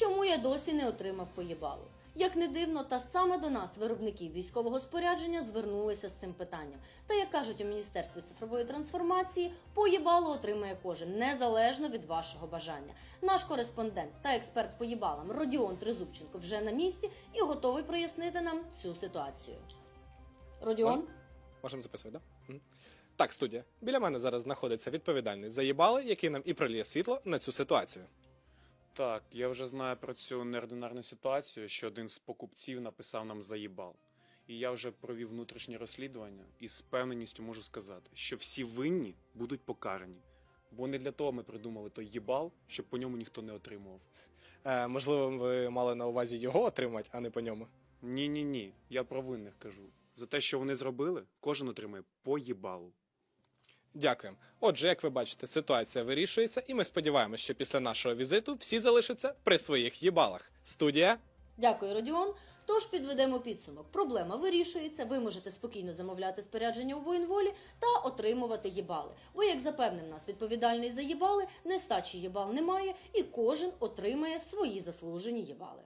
чому я досі не отримав поїбалу. Як не дивно, та саме до нас, виробників військового спорядження, звернулися з цим питанням. Та як кажуть у міністерстві цифрової трансформації, поїбалу отримає кожен незалежно від вашого бажання. Наш кореспондент та експерт по їбалам Родіон Тризубченко вже на місці і готовий прояснити нам цю ситуацію. Родіон, Мож- Можемо записувати? Да? Так, студія. Біля мене зараз знаходиться відповідальний за їбали, який нам і проліє світло на цю ситуацію. Так, я вже знаю про цю неординарну ситуацію, що один з покупців написав нам заїбал. І я вже провів внутрішнє розслідування і з певненістю можу сказати, що всі винні будуть покарані. Бо не для того ми придумали той їбал, щоб по ньому ніхто не отримував. Е, можливо, ви мали на увазі його отримати, а не по ньому. Ні, ні, ні. Я про винних кажу. За те, що вони зробили, кожен отримає по їбалу. Дякуємо. Отже, як ви бачите, ситуація вирішується, і ми сподіваємося, що після нашого візиту всі залишаться при своїх їбалах. Студія. дякую, Родіон. Тож підведемо підсумок. Проблема вирішується. Ви можете спокійно замовляти спорядження у воєнволі та отримувати їбали. Бо, як запевнив нас відповідальний за їбали, нестачі їбал немає, і кожен отримає свої заслужені їбали.